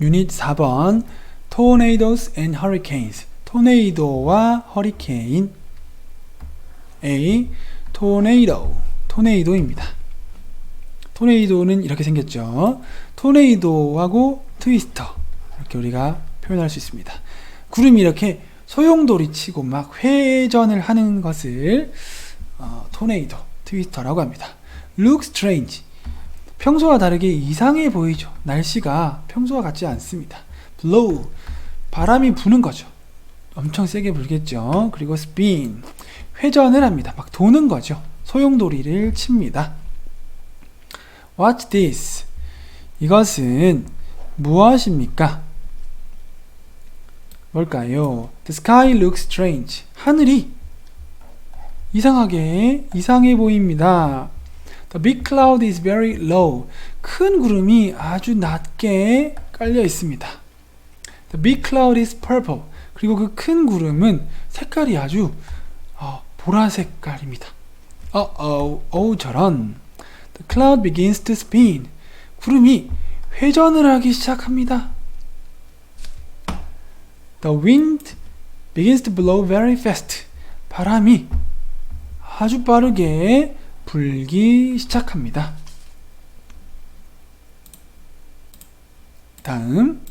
유닛 4번 Tornadoes and Hurricanes 토네이도와 허리케인 A. 토네이도 토네이도입니다. 토네이도는 이렇게 생겼죠. 토네이도하고 트위스터 이렇게 우리가 표현할 수 있습니다. 구름이 이렇게 소용돌이 치고 막 회전을 하는 것을 어, 토네이도, 트위스터라고 합니다. Look strange. 평소와 다르게 이상해 보이죠. 날씨가 평소와 같지 않습니다. Blow. 바람이 부는 거죠. 엄청 세게 불겠죠. 그리고 spin. 회전을 합니다. 막 도는 거죠. 소용돌이를 칩니다. Watch this. 이것은 무엇입니까? 뭘까요? The sky looks strange. 하늘이 이상하게 이상해 보입니다. The big cloud is very low. 큰 구름이 아주 낮게 깔려 있습니다. The big cloud is purple. 그리고 그 큰 구름은 색깔이 아주 어, 보라색깔입니다. 어, 어, 어, 저런. The cloud begins to spin. 구름이 회전을 하기 시작합니다. The wind begins to blow very fast. 바람이 아주 빠르게 불기 시작합니다. 다음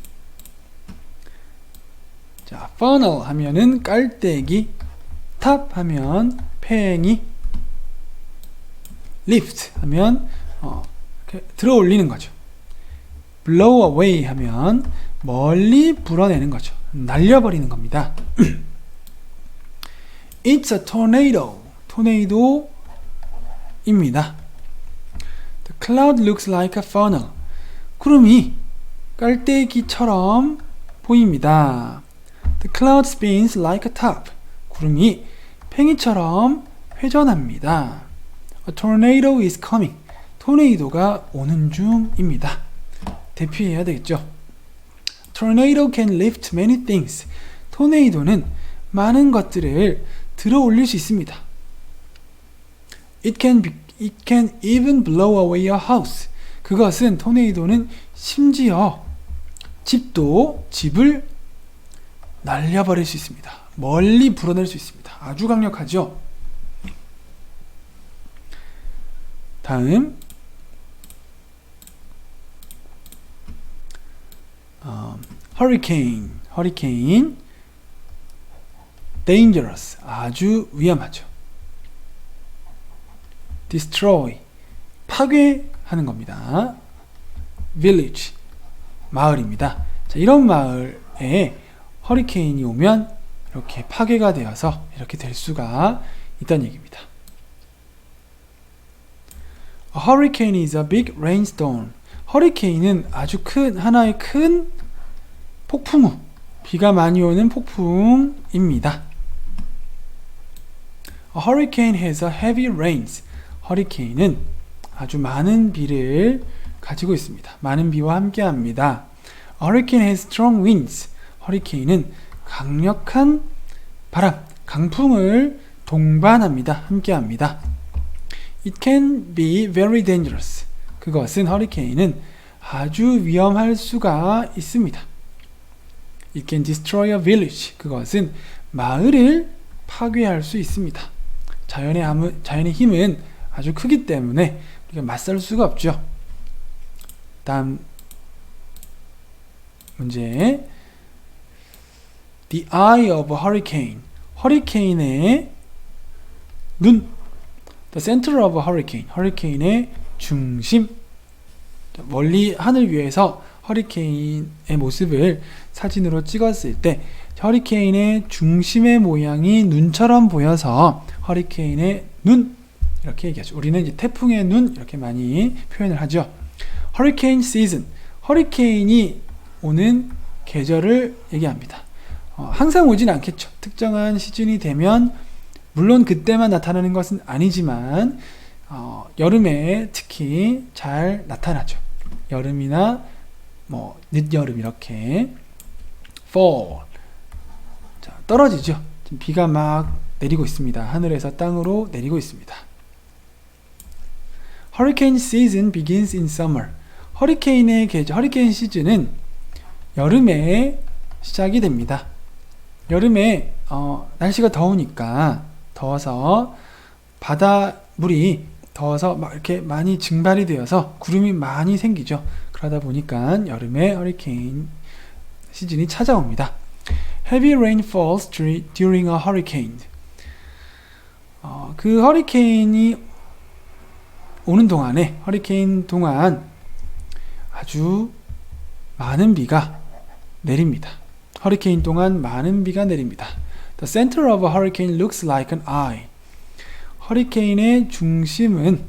자, funnel 하면은 깔때기, 탑 하면 팽이, lift 하면 어, 들어 올리는 거죠. blow away 하면 멀리 불어내는 거죠. 날려버리는 겁니다. It's a tornado. 토네이도 입니다. The cloud looks like a funnel. 구름이 깔때기처럼 보입니다. The cloud spins like a top. 구름이 팽이처럼 회전합니다. A tornado is coming. 토네이도가 오는 중입니다. 대피해야 되겠죠. Tornado can lift many things. 토네이도는 많은 것들을 들어 올릴 수 있습니다. It can be, it can even blow away your house. 그것은 토네이도는 심지어 집도 집을 날려버릴 수 있습니다. 멀리 불어낼 수 있습니다. 아주 강력하죠. 다음 어, hurricane, hurricane, dangerous, 아주 위험하죠. Destroy, 파괴하는 겁니다. village, 마을입니다. 자, 이런 마을에 허리케인이 오면 이렇게 파괴가 되어서 이렇게 될 수가 있다는 얘기입니다. A hurricane is a big rainstorm. 허리케인은 아주 큰 하나의 큰 폭풍우, 비가 많이 오는 폭풍입니다. A hurricane has a heavy rains. 허리케인은 아주 많은 비를 가지고 있습니다. 많은 비와 함께 합니다. A hurricane has strong winds. 허리케인은 강력한 바람, 강풍을 동반합니다. 함께 합니다. It can be very dangerous. 그것은 허리케인은 아주 위험할 수가 있습니다. It can destroy a village. 그것은 마을을 파괴할 수 있습니다. 자연의, 자연의 힘은 아주 크기 때문에 우리가 맞설 수가 없죠. 다음 문제. The eye of a hurricane. 허리케인의 눈. The center of a hurricane. 허리케인의 중심. 멀리 하늘 위에서 허리케인의 모습을 사진으로 찍었을 때 허리케인의 중심의 모양이 눈처럼 보여서 허리케인의 눈 이렇게 얘기하죠. 우리는 이제 태풍의 눈 이렇게 많이 표현을 하죠. 허리케인 시즌 허리케인이 오는 계절을 얘기합니다. 어, 항상 오진 않겠죠. 특정한 시즌이 되면 물론 그때만 나타나는 것은 아니지만 어, 여름에 특히 잘 나타나죠. 여름이나 뭐 늦여름 이렇게 fall 자, 떨어지죠. 비가 막 내리고 있습니다. 하늘에서 땅으로 내리고 있습니다. Hurricane season begins in summer. 허리케인의 계절, 허리케인 시즌은 여름에 시작이 됩니다. 여름에 어, 날씨가 더우니까 더워서 바다 물이 더워서 막 이렇게 많이 증발이 되어서 구름이 많이 생기죠. 그러다 보니까 여름에 허리케인 시즌이 찾아옵니다. Heavy rain falls during a hurricane. 어, 그 허리케인이 오는 동안에 허리케인 동안 아주 많은 비가 내립니다. 허리케인 동안 많은 비가 내립니다. The center of a hurricane looks like an eye. 허리케인의 중심은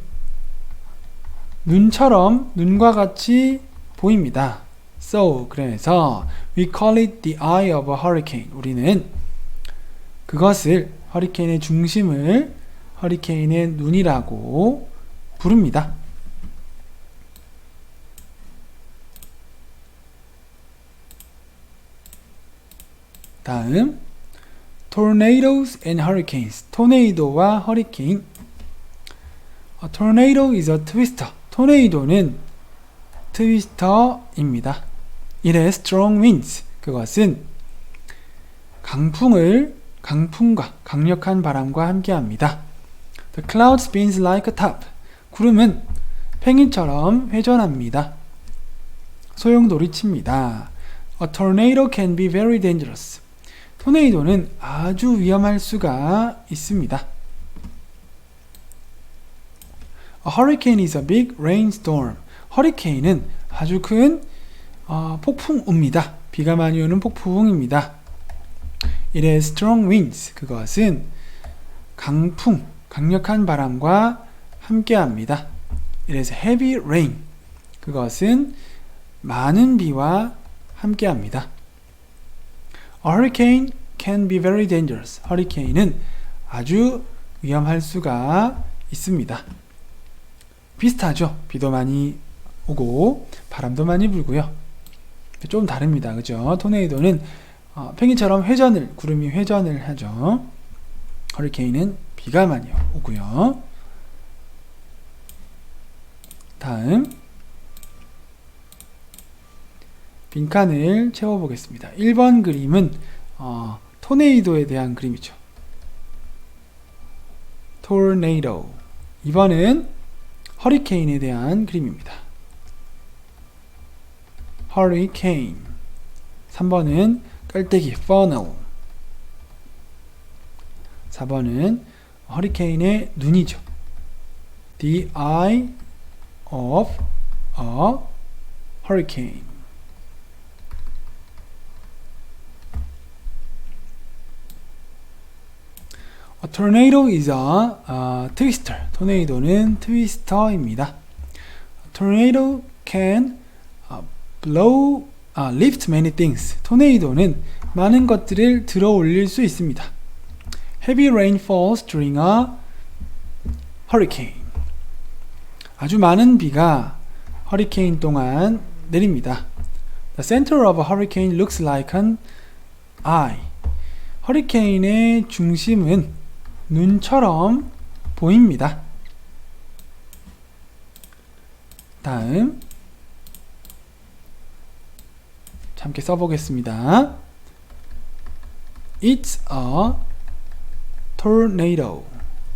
눈처럼 눈과 같이 보입니다. So 그래서 we call it the eye of a hurricane. 우리는 그것을 허리케인의 중심을 허리케인의 눈이라고 부릅니다. 다음 tornadoes and hurricanes. 토네이도와 허리케인. A tornado is a twister. 토네이도는 트위스터입니다. It has strong winds. 그것은 강풍을 강풍과 강력한 바람과 함께합니다. The cloud spins like a top. 구름은 팽이처럼 회전합니다. 소용돌이칩니다. A tornado can be very dangerous. 토네이도는 아주 위험할 수가 있습니다. A hurricane is a big rainstorm. 허리케인은 아주 큰 어, 폭풍우입니다. 비가 많이 오는 폭풍입니다. It has strong winds. 그것은 강풍, 강력한 바람과 함께합니다. Has heavy rain. 그것은 많은 비와 함께합니다. A hurricane can be very dangerous. 허리케인은 아주 위험할 수가 있습니다. 비슷하죠. 비도 많이 오고 바람도 많이 불고요. 좀 다릅니다. 그죠? 토네이도는 어, 팽이처럼 회전을 구름이 회전을 하죠. 허리케인은 비가 많이 오고요. 다음 빈칸을 채워보겠습니다. 1번 그림은 어, 토네이도에 대한 그림이죠. 토네이도 2번은 허리케인에 대한 그림입니다. 허리케인 3번은 깔때기 funnel 4번은 허리케인의 눈이죠. The eye of a hurricane A tornado is a uh, twister. 토네이도는 트위스터입니다. A tornado can uh, blow, uh, lift many things. 토네이도는 많은 것들을 들어 올릴 수 있습니다. Heavy rain falls during a hurricane. 아주 많은 비가 허리케인 동안 내립니다. The center of a hurricane looks like an eye. 허리케인의 중심은 눈처럼 보입니다. 다음 함께 써보겠습니다. It's a tornado.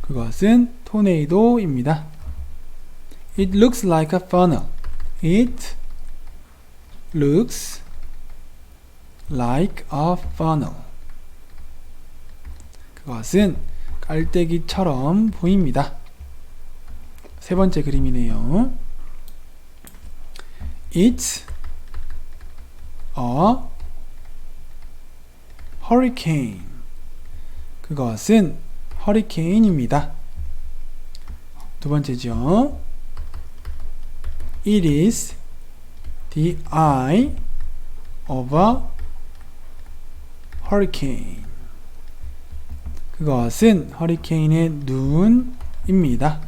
그것은 토네이도입니다. It looks like a funnel. It looks like a funnel. 그것은 깔때기처럼 보입니다. 세 번째 그림이네요. It's a hurricane. 그것은 허리케인입니다. 두 번째죠. It is the eye of a hurricane. 그것은 허리케인의 눈입니다.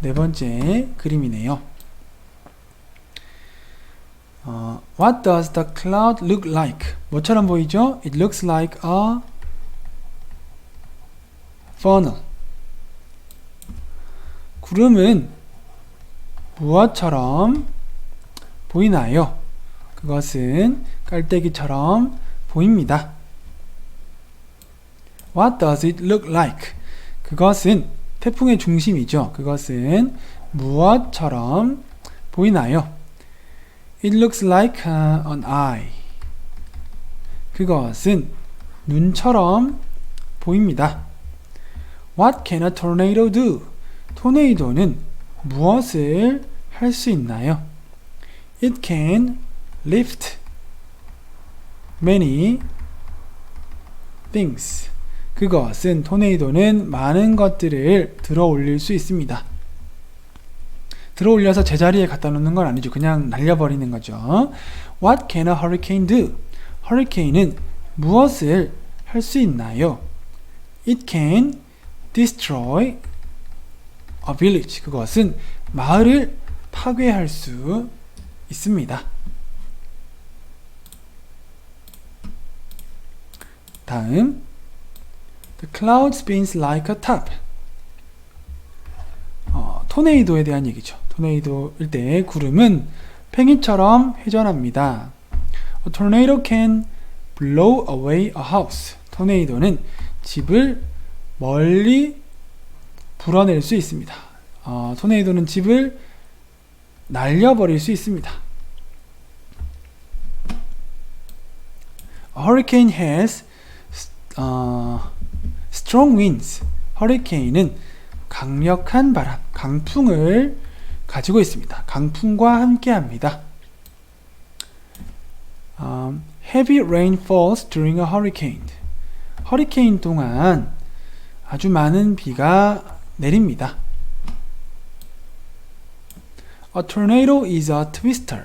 네 번째 그림이네요. 어, What does the cloud look like? 뭐처럼 보이죠? It looks like a funnel. 구름은 무엇처럼 보이나요? 그것은 깔때기처럼 보입니다. What does it look like? 그것은 태풍의 중심이죠. 그것은 무엇처럼 보이나요? It looks like uh, an eye. 그것은 눈처럼 보입니다. What can a tornado do? 토네이도는 무엇을 할 수 있나요? It can lift many things. 그것은 토네이도는 많은 것들을 들어 올릴 수 있습니다. 들어 올려서 제자리에 갖다 놓는 건 아니죠. 그냥 날려버리는 거죠. What can a hurricane do? 허리케인은 무엇을 할 수 있나요? It can destroy a village. 그것은 마을을 파괴할 수 있습니다. 다음 The cloud spins like a top. 어, 토네이도에 대한 얘기죠. 토네이도일 때 구름은 팽이처럼 회전합니다. A tornado can blow away a house. 토네이도는 집을 멀리 불어낼 수 있습니다. 어, 토네이도는 집을 날려버릴 수 있습니다. A hurricane has 어, strong winds. 허리케인은 강력한 바람, 강풍을 가지고 있습니다. 강풍과 함께합니다. Um, heavy rain falls during a hurricane. 허리케인 동안 아주 많은 비가 내립니다. A tornado is a twister.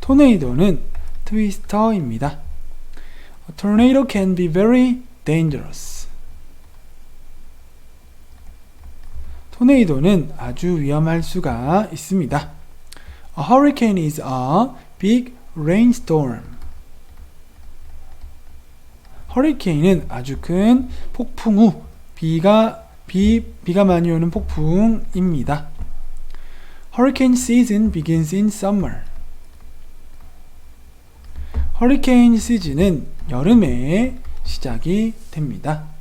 토네이도는 트위스터입니다. A tornado can be very dangerous. 토네이도는 아주 위험할 수가 있습니다. A hurricane is a big rainstorm. 허리케인은 아주 큰 폭풍 후 비가 비 비가 많이 오는 폭풍입니다. Hurricane season begins in summer. 허리케인 시즌은 여름에 시작이 됩니다.